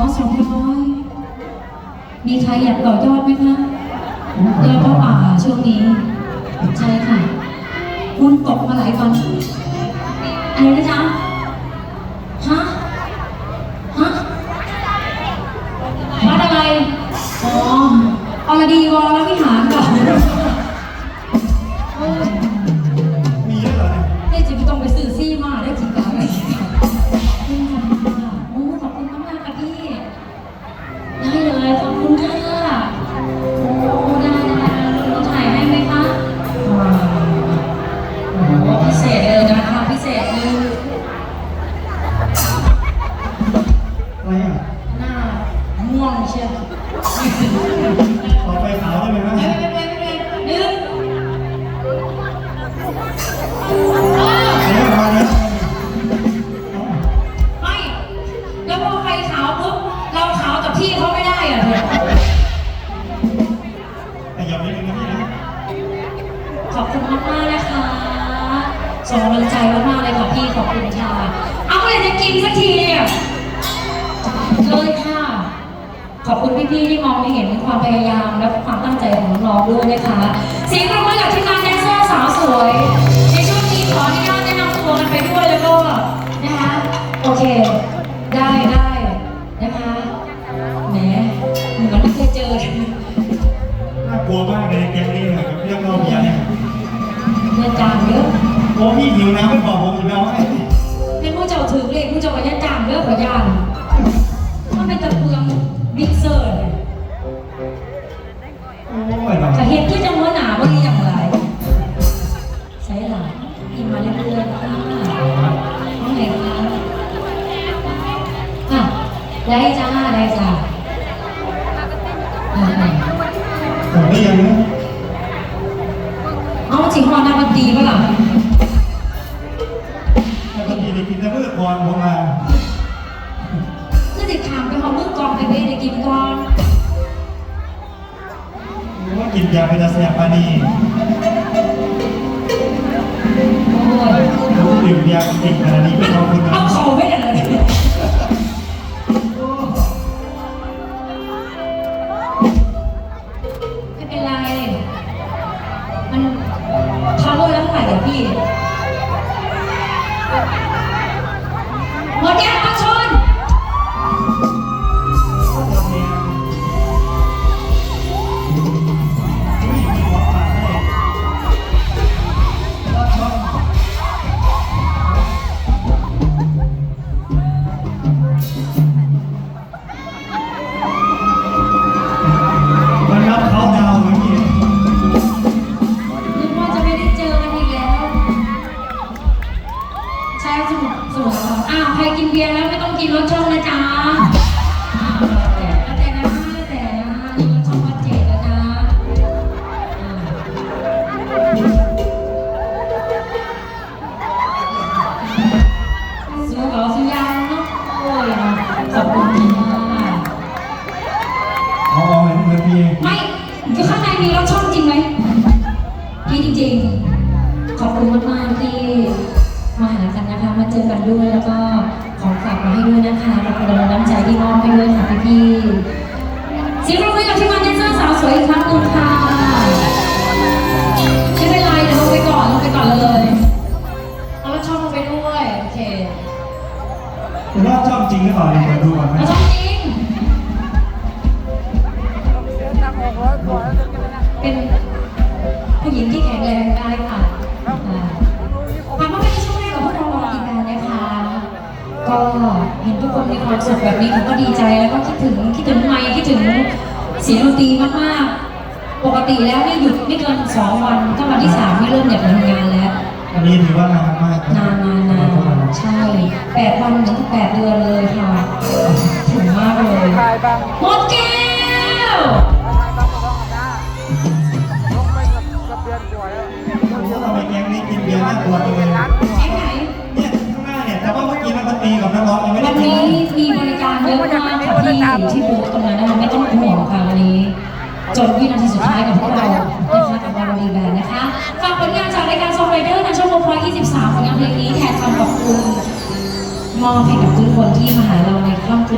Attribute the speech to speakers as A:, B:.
A: อสองร้อยมีใครอยากต่อยอดไหมคะเดินเข้าป่าช่วงนี้ใช่ค่ะคุณตกมาหลายวันอะไรนะจ๊ะฮะฮะวัดอะไรอ๋ออรดีวรวิหาร
B: ม่
A: วงเชียว
B: ขอไฟขาวได้ไหมวะ
A: ไม่ไม่ไม่ไม่ไม่หนึ่งอ้าว
B: เดี๋ยวมาแล้ว
A: ไม่แล้วพอไฟขาวปุ๊บเราขาวกับพี่เขาไม่ได้อะเถอ
B: แต่อย่าไม่ดึงนะพี่นะ
A: ขอบคุณมากมากๆนะคะส่งกำลังใจมากๆเลยค่ะพี่ขอบคุณค่ะเอาเมื่อไรจะกินสักทีเนี่ยเลยค่ะ ขอบคุณพี่ๆที่มองเห็นความพยายามและความตั้งใจของน้องๆด้วยนะคะเสียงปรบมือกับทีมงานแดนเซอร์สาวสวย ในช่วงนี้ขออนุญาตแนะนำตัวกันไปด้วยแล้วก็นะคะโอเค ได้ได้นะคะแหมเหมือนไม่เคยเจอกัน
B: น่ากลัวมากเลยแกงนี้กับเรื่องเราเบียร์เนี่ย
A: เงินจางเยอะ
B: โอ้พี่หิวน้ำไม่บอกผมอีกแล้วให้
A: เป็นผู้เจ้าถือเลขผู้เจ้าก็ยันจางเยอะกว่ายานมัน
B: ผมได้ยังนะ
A: เอาจิงฮอนนักดนตรีป่ะล่ะ
B: แต่บางทีได้กินแต่เพื่อก่อนผมมา
A: เพื่อติดถามไปหอมมือกองไปเบ้ได้กินก่อน
B: ว่ากินยาเป็นตาแสบปานี
A: โอ้ย
B: ดื่มยาเก่งขนาดนี้ไม่เอาคนนะ
A: เอาเขาไม่ได้
B: บี
A: ยร์แล้วไม่ต้องกินรสช่องนะจ๊ะอ้าวแล้วแต่แล้วแต่นะแล้วแต่นะนี่รสช่องวัดเจดแล้วนะอ่าซื้อเหรอซื้อยางเนาะโอ้ยเนาะขอบคุณค่ะ
B: เอาเอาเหมือนเหมือนพี่
A: ไม่คือข้างในมีรสช่องจริงไหมมีจริงๆ ขอบคุณมากๆที่มาหากันนะคะ มาเจอกันด้วยแล้วก็ของฝากมา ให้ด้วยนะคะขอบคุณน้ำใจที่มอบให้ด้วยค่ะพี่ๆเสียงปรบมือกับทีมงานแดนเซอร์สาวสวยอีกครั้งหนึงค่ะไม่เป็นไรเดี๋ยวลงไปก่อนลงไปก่อนเลยเอารถช่องลงไปด้วยโอเค
B: ผมว่าชอบจริงหรือเปล่าเนี่ยเดี๋ยวดูก่อนไหม
A: เอาช่องจริงเป็นผู้หญิงที่แข็งแรงได้ค่ คนมีความสุขแบบนี้ผมก็ดีใจแล้วก็คิดถึงคิดถึงไมค์คิดถึงเสียงดนตรีมากๆ ปกติแล้วเนี่ยหยุดไม่เกินสองวันถ้าวันที่สามไม่เริ่มอยากทำงานแล้ว
B: อันนี้ถือว่านานมาก
A: นานนานนานใช่แปดวันถึงแปดเดือนเลยค่ะถึงมากเลยหมดแก้ว
B: ทำไมแก๊งนี้กินเบียร์น่ากลัวจังเลย
A: แก๊งไหน
B: เนี่ยข้างหน้าเนี่ยแต่ว่าเมื่อกี้มันมาตีกับนักร้องยังไม่ได้
A: วั เยอะมากค่ะที่ที่บูธตรงนั้นนะคะไม่ต้องห่วงค่ะวันนี้จนวินาทีสุดท้ายกับพวกเรานะคะกับวารีแบนด์นะคะฝากผลงานจากรายการซอฟต์ไรเดอร์ในช่วงโมพอย23ผลงานเพลงนี้แทนคำขอบคุณมอบให้กับทุกคนที่มาหาเราในค่ำ